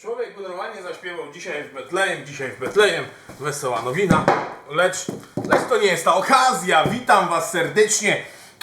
Człowiek by normalnie zaśpiewał dzisiaj w Betlejem, dzisiaj w Betlejem, wesoła nowina, lecz, lecz to nie jest ta okazja. Witam Was serdecznie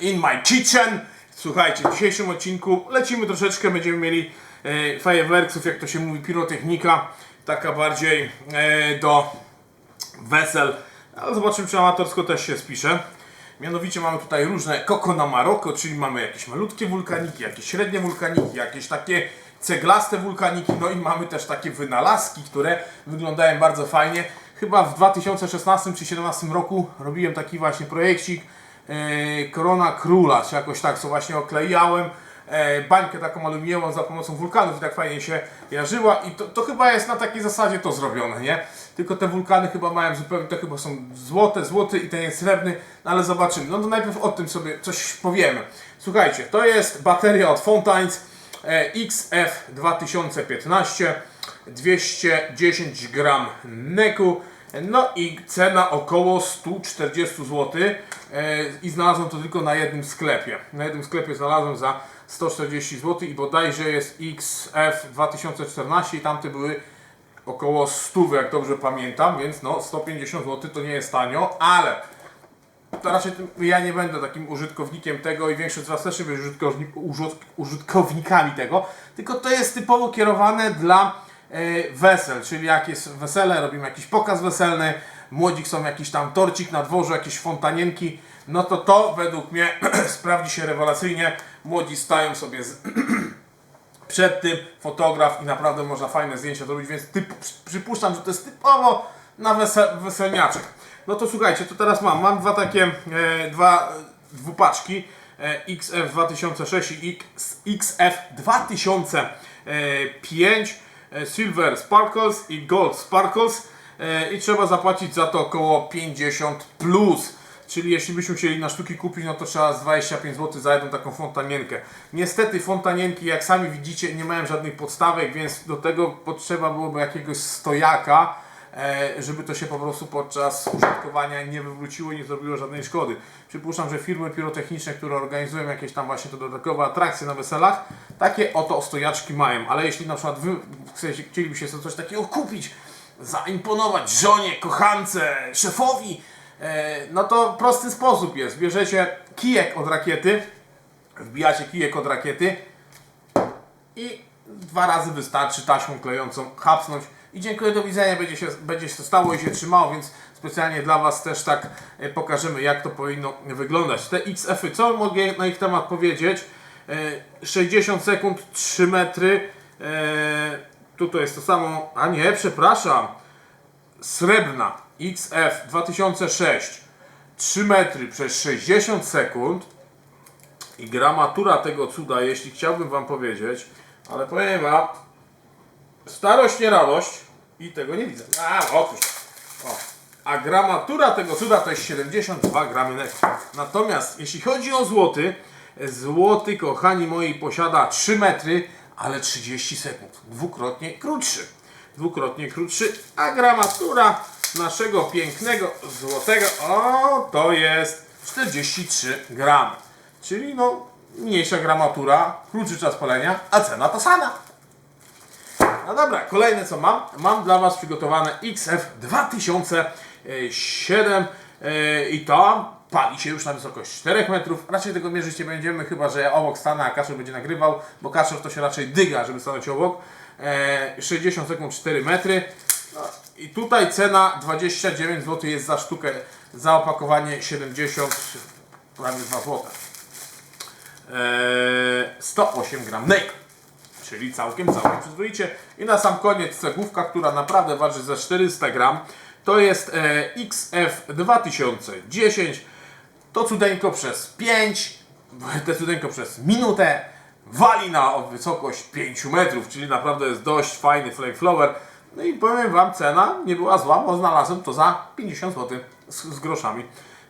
in my kitchen. Słuchajcie, w dzisiejszym odcinku lecimy troszeczkę, będziemy mieli e, jak to się mówi, pirotechnika, taka bardziej e, do wesel, ale zobaczymy, czy amatorsko też się spisze. Mianowicie mamy tutaj różne koko na Maroko, czyli mamy jakieś malutkie wulkaniki, jakieś średnie wulkaniki, jakieś takie ceglaste wulkaniki, no i mamy też takie wynalazki, które wyglądają bardzo fajnie. Chyba w 2016 czy 2017 roku robiłem taki właśnie projekcik e, Korona Króla, czy jakoś tak, co właśnie oklejałem e, bańkę taką aluminiową za pomocą wulkanów i tak fajnie się jarzyła i to, to chyba jest na takiej zasadzie to zrobione, nie? Tylko te wulkany chyba mają zupełnie, to chyba są złote, złoty i ten jest srebrny, no ale zobaczymy. No to najpierw o tym sobie coś powiemy. Słuchajcie, to jest bateria od Fountains e, XF 2015 210 gram neku no i cena około 140 zł e, i znalazłem to tylko na jednym sklepie. Na jednym sklepie znalazłem za 140 zł i bodajże jest XF 2014 i tamte były około 100, jak dobrze pamiętam, więc no 150 zł to nie jest tanio, ale to raczej ja nie będę takim użytkownikiem tego i większość z Was też nie będzie użytkowni- użyt- użytkownikami tego, tylko to jest typowo kierowane dla e, wesel, czyli jak jest wesele, robimy jakiś pokaz weselny, młodzi chcą jakiś tam torcik na dworzu, jakieś fontanienki, no to to według mnie sprawdzi się rewelacyjnie. Młodzi stają sobie z, przed tym fotograf i naprawdę można fajne zdjęcia zrobić, więc przypuszczam, że to jest typowo na wesel, weselniaczek. No to słuchajcie, to teraz mam, mam dwa takie, e, dwa dwupaczki e, XF 2006 i X, XF 2005 e, Silver Sparkles i Gold Sparkles e, i trzeba zapłacić za to około 50 plus. Czyli jeśli byśmy chcieli na sztuki kupić, no to trzeba z 25 zł za jedną taką fontanienkę. Niestety fontanienki, jak sami widzicie, nie mają żadnych podstawek, więc do tego potrzeba byłoby jakiegoś stojaka, żeby to się po prostu podczas użytkowania nie wywróciło i nie zrobiło żadnej szkody. Przypuszczam, że firmy pirotechniczne, które organizują jakieś tam właśnie to dodatkowe atrakcje na weselach, takie oto stojaczki mają. Ale jeśli na przykład wy chcielibyście sobie coś takiego kupić, zaimponować żonie, kochance, szefowi, e, no to prosty sposób jest. Bierzecie kijek od rakiety, wbijacie kijek od rakiety i dwa razy wystarczy taśmą klejącą hapsnąć i dziękuję, do widzenia, będzie się, będzie się stało i się trzymało, więc specjalnie dla Was też tak e, pokażemy, jak to powinno wyglądać. Te XF-y, co mogę na ich temat powiedzieć? E, 60 sekund, 3 metry, e, tutaj jest to samo, a nie, przepraszam, srebrna XF 2006 3 metry przez 60 sekund. I gramatura tego cuda, jeśli chciałbym Wam powiedzieć, ale powiem Wam, starość nie radość i tego nie widzę. A, otóż. O. A gramatura tego cuda to jest 72 gramy netto. Natomiast jeśli chodzi o złoty, złoty, kochani moi, posiada 3 metry, ale 30 sekund. Dwukrotnie krótszy. Dwukrotnie krótszy, a gramatura naszego pięknego złotego, o, to jest 43 gramy. Czyli no, mniejsza gramatura, krótszy czas palenia, a cena ta sama. No dobra, kolejne co mam. Mam dla Was przygotowane XF 2007 yy, i to pali się już na wysokość 4 metrów. Raczej tego mierzyć nie będziemy, chyba że ja obok stanę, a Kaszer będzie nagrywał, bo Kaszer to się raczej dyga, żeby stanąć obok. E, 60 sekund 4 metry. No, I tutaj cena 29 zł jest za sztukę, za opakowanie 70, prawie 2 zł. E, 108 gram nek czyli całkiem, całkiem przyzwoicie. I na sam koniec cegłówka, która naprawdę waży ze 400 gram, to jest e, XF 2010. To cudeńko przez 5, te cudeńko przez minutę wali na wysokość 5 metrów, czyli naprawdę jest dość fajny flame flower. No i powiem Wam, cena nie była zła, bo znalazłem to za 50 zł z, z groszami.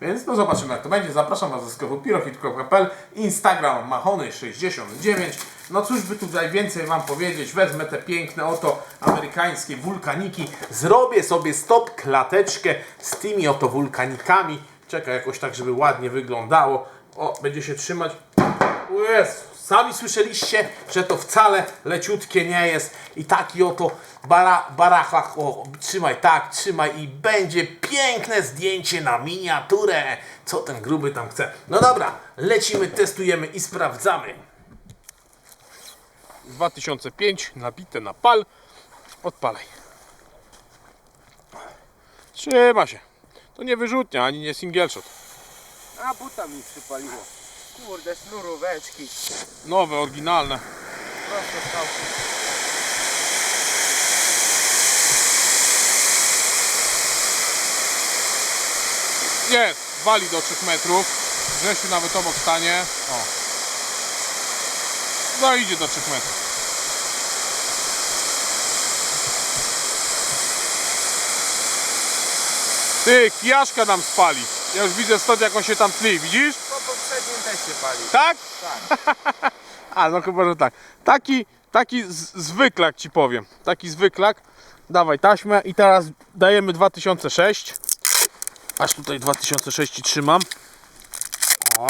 Więc no zobaczymy jak to będzie. Zapraszam Was do sklepu pirohit.pl Instagram mahony69 No cóż by tutaj więcej Wam powiedzieć. Wezmę te piękne oto amerykańskie wulkaniki. Zrobię sobie stop klateczkę z tymi oto wulkanikami. Czekaj jakoś tak, żeby ładnie wyglądało. O, będzie się trzymać. Jezus sami słyszeliście, że to wcale leciutkie nie jest. I taki oto bara, barachach, o, trzymaj tak, trzymaj i będzie piękne zdjęcie na miniaturę. Co ten gruby tam chce. No dobra, lecimy, testujemy i sprawdzamy. 2005, nabite na pal. Odpalaj. Trzyma się. To nie wyrzutnia, ani nie single shot. A buta mi przypaliło. Kurde, sznuróweczki. Nowe, oryginalne. Prosto stał. Jest, wali do 3 metrów. Grzesiu nawet obok stanie. O. No idzie do 3 metrów. Ty, kijaszka nam spali. Ja już widzę stąd jak on się tam tli, widzisz? Po poprzednim też się pali. Tak? Tak. A, no chyba, że tak. Taki, taki z- zwyklak ci powiem. Taki zwyklak. Dawaj taśmę i teraz dajemy 2006. Aż tutaj 2006 i trzymam. O.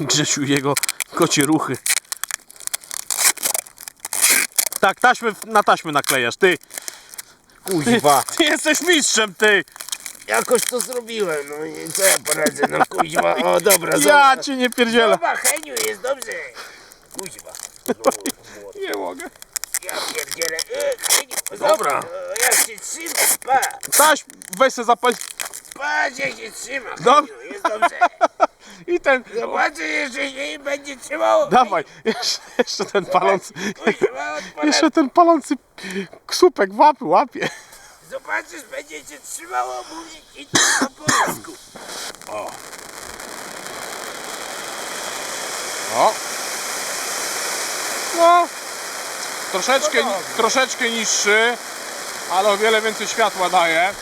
Grzesiu i jego kocie ruchy. Tak, taśmę w- na taśmę naklejasz, ty. Ty, Kuźwa. ty jesteś mistrzem, ty. Jakoś to zrobiłem, no i co ja poradzę, no kuźwa. O, dobra, Ja zobacz. cię nie pierdzielę. Dobra, Heniu, jest dobrze. Kuźwa. Nie mogę. Ja pierdzielę. E, Heniu, Dobra. zobacz, o, Jak się trzyma, pa. Taś, weź se zapal. Patrz jak się trzyma, Dob- Heniu, jest dobrze. I ten. Zobaczę jeszcze się będzie trzymało. Dawaj, jeszcze, jeszcze ten palący. Kuźwa, odpala. Jeszcze ten palący ksupek łapy łapie. Zobaczysz, będzie cię trzymało, mówić i to po polsku. O. No. Troszeczkę, No troszeczkę niższy, ale o wiele więcej światła daje.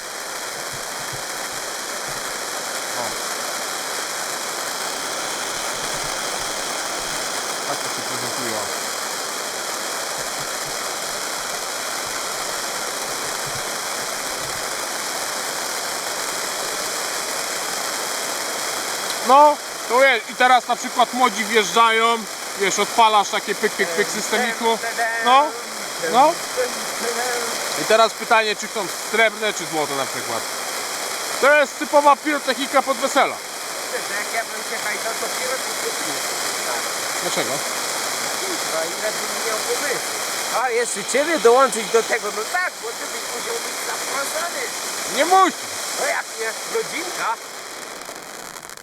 Tak to się prezentuje. No, to jest. I teraz na przykład młodzi wjeżdżają, wiesz, odpalasz takie pyk, pyk, pyk systemiku. No, no. I teraz pytanie, czy chcą srebrne, czy złote na przykład. To jest typowa pirotechnika pod wesela. Jak ja bym się hajtał, to pirotecznie. Dlaczego? Kurwa, ile bym miał pomysłu. A jeszcze ciebie dołączyć do tego, no tak, bo ty byś musiał być zapraszany. Nie musi. No jak nie, rodzinka.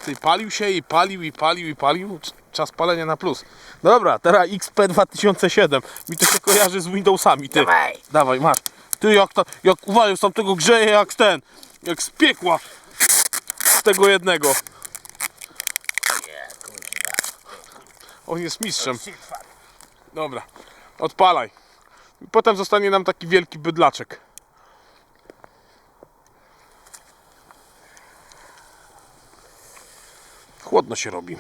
Ty palił się i palił i palił i palił. Czas palenia na plus. Dobra, teraz XP 2007. Mi to się kojarzy z Windowsami, ty. Dawaj. Dawaj, masz. Ty jak to, jak uważasz, tam tego grzeje jak ten, jak z piekła. Z tego jednego. Nie, kurwa. On jest mistrzem. Dobra, odpalaj. Potem zostanie nam taki wielki bydlaczek. Chłodno się robi.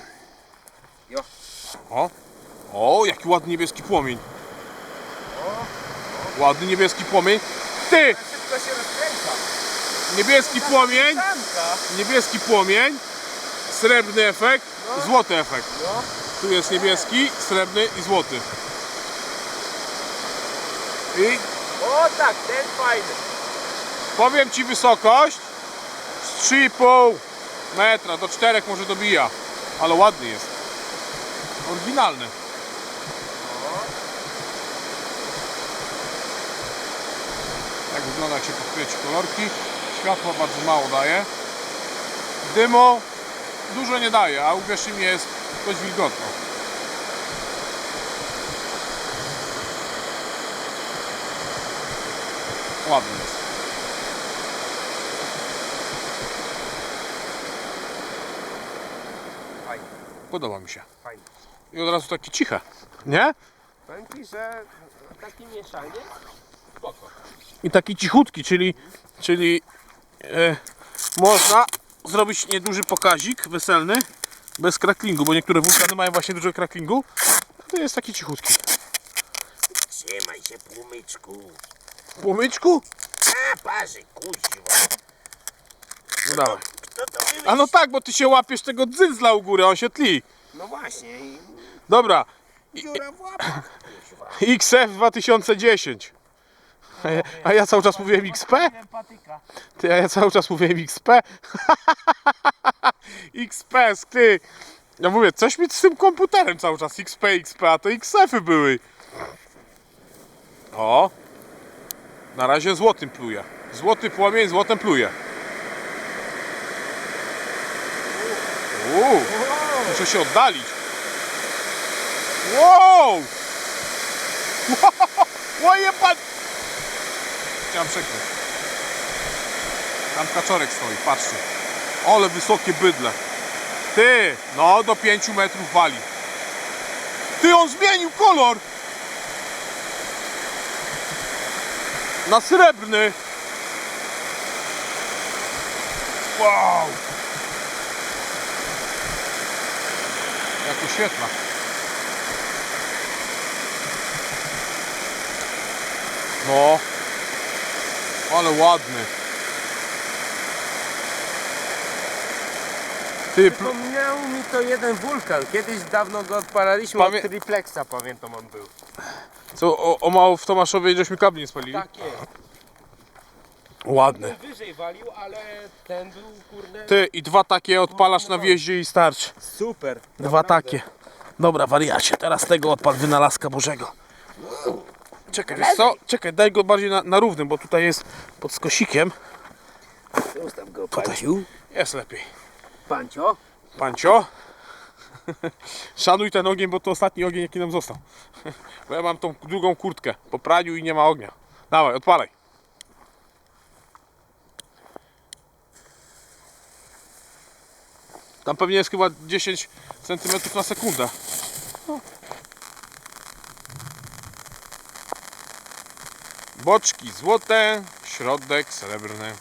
Jo. O, o, jaki ładny niebieski płomień. Ładny niebieski płomień. Ty, Szybko się rozkręca. niebieski płomień, niebieski płomień, srebrny efekt, złoty efekt. Tu jest niebieski, srebrny i złoty. I O tak, ten fajny. powiem Ci wysokość z 3,5 metra do 4 może dobija, ale ładny jest. Oryginalny. Tak wygląda jak się podkręci kolorki. Światła bardzo mało daje. Dymu dużo nie daje, a uwierzcie mi jest dość wilgotno. Ładny jest. Fajny, Podoba mi się. fajny. I od razu takie ciche. Nie? Powiem ci, że takie mieszanie spoko. I taki cichutki, czyli, czyli e, można zrobić nieduży pokazik weselny bez kraklingu, bo niektóre wulkany mają właśnie dużo kraklingu. A to jest taki cichutki. Trzymaj się, płomyczku. Płomyczku? A, parzy, kuźwa. No dawaj. Kto to wymyślił? A no tak, bo ty się łapiesz tego dzyndzla u góry, on się tli. No właśnie i Dobra, dziura w łapach. kuźwa. XF 2010. A ja, a ja cały czas mówiłem XP? Ty, a ja cały czas mówiłem XP. XP, ty. Ja mówię, coś mi z tym komputerem cały czas XP, XP, a to XF-y były. O. Na razie złotym pluje. Złoty płomień, złotem pluje. Uuu, muszę się oddalić. Wow! Łoje pan! Chciałem przekroczyć. Tam kaczorek stoi, patrzcie. Ale wysokie bydle. Ty, no do 5 metrów wali. Ty, on zmienił kolor. Na srebrny. Wow. Jak oświetla. No. Ale ładny. Ty, pl- Przypomniał mi to jeden wulkan. Kiedyś dawno go odpalaliśmy Pamię- od triplexa, pamiętam on był. co o, o mało w Tomaszowie żeśmy kabli nie spalili? Tak jest. Ładny. Wyżej walił, ale ten był kurde Ty i dwa takie odpalasz na wjeździe i starczy. super. Dwa takie. Dobra, wariacie, teraz tego odpal wynalazka Bożego. Czekaj, wiesz co? Czekaj, daj go bardziej na, na równym, bo tutaj jest pod skosikiem. Zostaw go, Tutaj. Panciu. Jest lepiej. Pancio. Pancio, szanuj ten ogień, bo to ostatni ogień jaki nam został. Bo ja mam tą drugą kurtkę po praniu i nie ma ognia. Dawaj, odpalaj. Tam pewnie jest chyba 10 cm na sekundę. No. Boczki złote, środek srebrny.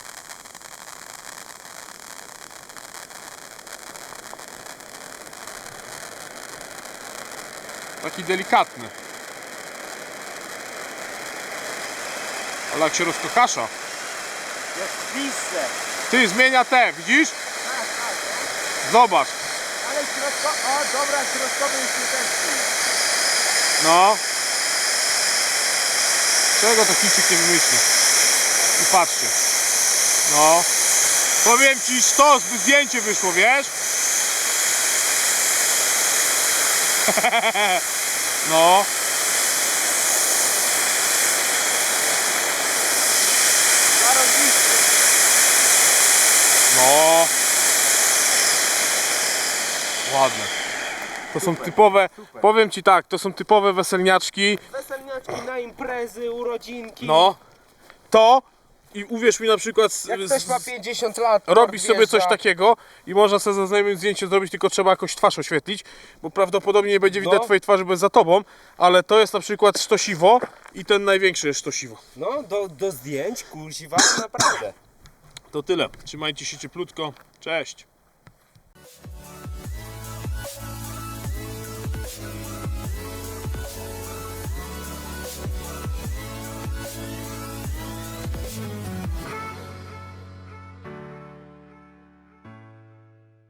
Taki delikatny. Ale jak się rozkokasza. Jak pisse. Ty, zmienia te, widzisz? Zobacz. Ale środko... O, dobra, środkowy się też No. Czego to Chińczyk nie wymyśli? I patrzcie. No. Powiem ci, sztos, by zdjęcie wyszło, wiesz? no. No. Ładne. To są typowe, powiem ci tak, to są typowe weselniaczki. Weselniaczki na imprezy, urodzinki. No. To i uwierz mi na przykład z, Jak ktoś ma 50 lat, robisz sobie coś takiego i można sobie ze znajomym zdjęcie zrobić, tylko trzeba jakoś twarz oświetlić, bo prawdopodobnie nie będzie widać No. twojej twarzy, bo jest za tobą, ale to jest na przykład sztosiwo i ten największy jest sztosiwo. No, do, do zdjęć, kursiwa, naprawdę. To tyle. Trzymajcie się cieplutko. Cześć.